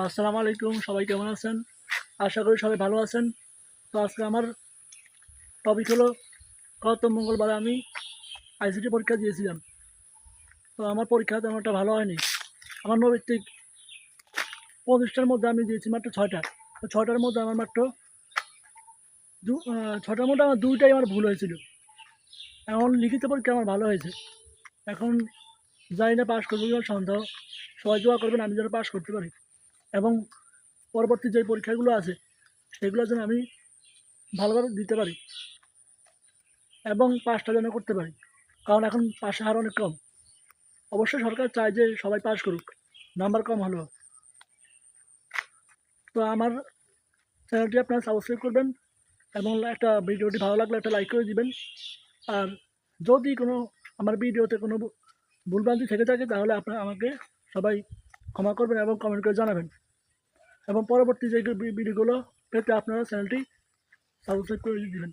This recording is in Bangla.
আসসালামু আলাইকুম, সবাই কেমন আছেন? আশা করি সবাই ভালো আছেন। তো আজকে আমার টপিক হলো, গত মঙ্গলবার আমি আইসিটি পরীক্ষা দিয়েছিলাম। তো আমার পরীক্ষা তেমন একটা ভালো হয়নি। আমার নৈতিক পঁচিশটার মধ্যে আমি দিয়েছি মাত্র ছয়টা। তো ছয়টার মধ্যে আমার মাত্র দু ছটার মধ্যে আমার দুইটাই আমার ভুল হয়েছিল। এখন লিখিত পরীক্ষা আমার ভালো হয়েছে। এখন জানি না পাশ করব সন্দেহ। সবাই দোয়া করবেন, আমি যেন পাশ করতে পারি। এবং পরবর্তী যে পরীক্ষাগুলো আছে, সেগুলো যেন আমি ভালোভাবে দিতে পারি এবং পাশটা যেন করতে পারি। কারণ এখন পাশের হার অনেক কম। অবশ্যই সরকার চায় যে সবাই পাশ করুক, নাম্বার কম হলেও। তো আমার চ্যানেলটি আপনারা সাবস্ক্রাইব করবেন এবং একটা ভিডিওটি ভালো লাগলে একটা লাইক করে দিবেন। আর যদি কোনো আমার ভিডিওতে কোনো ভুলভ্রান্তি থেকে থাকে, তাহলে আপনারা আমাকে সবাই ক্ষমা করবেন এবং কমেন্ট করে জানাবেন। এবং পরবর্তী যে ভিডিওগুলো পেতে আপনারা চ্যানেলটি সাবস্ক্রাইব করে দিবেন।